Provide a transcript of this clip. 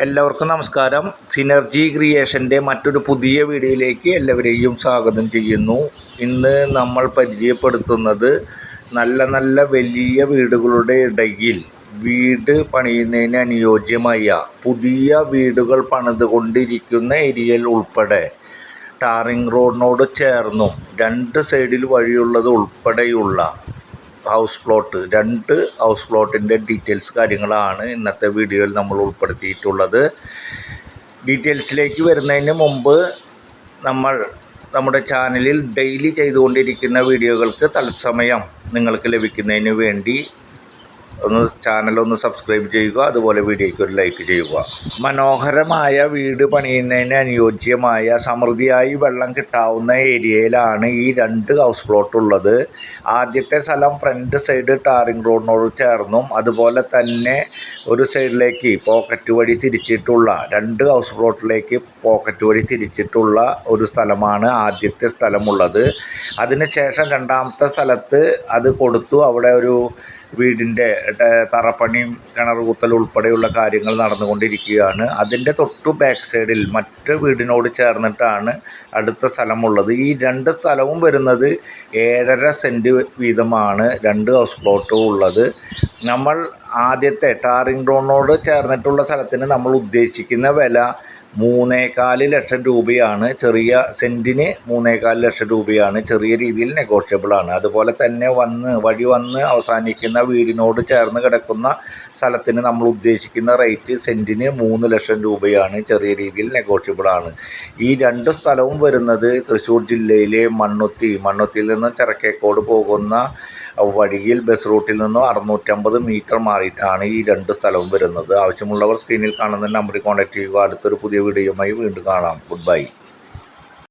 എല്ലാവർക്കും നമസ്കാരം. സിനർജി ക്രിയേഷന്റെ മറ്റൊരു പുതിയ വീഡിയോയിലേക്ക് എല്ലാവരെയും സ്വാഗതം ചെയ്യുന്നു. ഇന്ന് നമ്മൾ പരിചയപ്പെടുത്തുന്നത് നല്ല നല്ല വലിയ വീടുകളുടെ ഇടയിൽ വീട് പണിയുന്നതിന് അനുയോജ്യമായ പുതിയ വീടുകൾ പണിതുകൊണ്ടിരിക്കുന്ന ഏരിയയിൽ ഉൾപ്പെടെ ടാറിംഗ് റോഡിനോട് ചേർന്നും രണ്ട് സൈഡിൽ വഴിയുള്ളത് ഉൾപ്പെടെയുള്ള ഹൗസ് പ്ലോട്ട് രണ്ട് ഹൗസ് പ്ലോട്ടിന്റെ ഡീറ്റെയിൽസ് കാര്യങ്ങളാണ് ഇന്നത്തെ വീഡിയോയിൽ നമ്മൾ ഉൾപ്പെടുത്തിയിട്ടുള്ളത്. ഡീറ്റെയിൽസിലേക്ക് വരുന്നതിന് മുമ്പ് നമ്മൾ നമ്മുടെ ചാനലിൽ ഡെയിലി ചെയ്തുകൊണ്ടിരിക്കുന്ന വീഡിയോകൾക്ക് തത്സമയം നിങ്ങൾക്ക് ലഭിക്കുന്നതിന് വേണ്ടി ഒന്ന് ചാനലൊന്ന് സബ്സ്ക്രൈബ് ചെയ്യുക അതുപോലെ വീഡിയോയ്ക്ക് ഒരു ലൈക്ക് ചെയ്യുക. മനോഹരമായ വീട് പണിയുന്നതിന് അനുയോജ്യമായ സമൃദ്ധിയായി വെള്ളം കിട്ടാവുന്ന ഏരിയയിലാണ് ഈ രണ്ട് ഹൗസ് പ്ലോട്ട് ഉള്ളത്. ആദ്യത്തെ സ്ഥലം ഫ്രണ്ട് സൈഡ് ടാറിംഗ് റോഡിനോട് ചേർന്നും അതുപോലെ തന്നെ ഒരു സൈഡിലേക്ക് പോക്കറ്റ് വഴി തിരിച്ചിട്ടുള്ള രണ്ട് ഹൗസ് പ്ലോട്ടിലേക്ക് പോക്കറ്റ് വഴി തിരിച്ചിട്ടുള്ള ഒരു സ്ഥലമാണ് ആദ്യത്തെ സ്ഥലമുള്ളത്. അതിനുശേഷം രണ്ടാമത്തെ സ്ഥലത്ത് അത് കൊടുത്തു. അവിടെ ഒരു വീടിന്റെ തറപ്പണിയും കിണർ കുത്തൽ ഉൾപ്പെടെയുള്ള കാര്യങ്ങൾ നടന്നുകൊണ്ടിരിക്കുകയാണ്. അതിന്റെ തൊട്ടു ബാക്ക് സൈഡിൽ മറ്റ് വീടിനോട് ചേർന്നിട്ടാണ് അടുത്ത സ്ഥലമുള്ളത്. ഈ രണ്ട് സ്ഥലവും വരുന്നത് ഏഴര സെന്റ് വീതമാണ്. രണ്ട് ഹൗസ് പ്ലോട്ടും ഉള്ളത്. നമ്മൾ ആദ്യത്തെ ടാറിംഗ് റോഡിനോട് ചേർന്നിട്ടുള്ള സ്ഥലത്തിന് നമ്മൾ ഉദ്ദേശിക്കുന്ന വില മൂന്നേകാൽ ലക്ഷം രൂപയാണ് ചെറിയ സെന്റിന് മൂന്നേകാൽ ലക്ഷം രൂപയാണ് ചെറിയ രീതിയിൽ നെഗോഷ്യബിൾ ആണ്. അതുപോലെ തന്നെ വന്ന് വഴി വന്ന് അവസാനിക്കുന്ന വീടിനോട് ചേർന്ന് കിടക്കുന്ന സ്ഥലത്തിന് നമ്മൾ ഉദ്ദേശിക്കുന്ന റേറ്റ് സെന്റിന് മൂന്ന് ലക്ഷം രൂപയാണ് ചെറിയ രീതിയിൽ നെഗോഷ്യബിൾ ആണ്. ഈ രണ്ട് സ്ഥലവും വരുന്നത് തൃശ്ശൂർ ജില്ലയിലെ മണ്ണുത്തി. മണ്ണുത്തിയിൽ നിന്ന് ചിറക്കേക്കോട് പോകുന്ന വഴിയിൽ ബസ് റൂട്ടിൽ നിന്നും അറുന്നൂറ്റമ്പത് മീറ്റർ മാറിയിട്ടാണ് ഈ രണ്ട് സ്ഥലവും വരുന്നത്. ആവശ്യമുള്ളവർ സ്ക്രീനിൽ കാണുന്ന നമ്പറിൽ കോൺടാക്ട് ചെയ്യുക. അടുത്തൊരു പുതിയ വീഡിയോയുമായി വീണ്ടും കാണാം. Good bye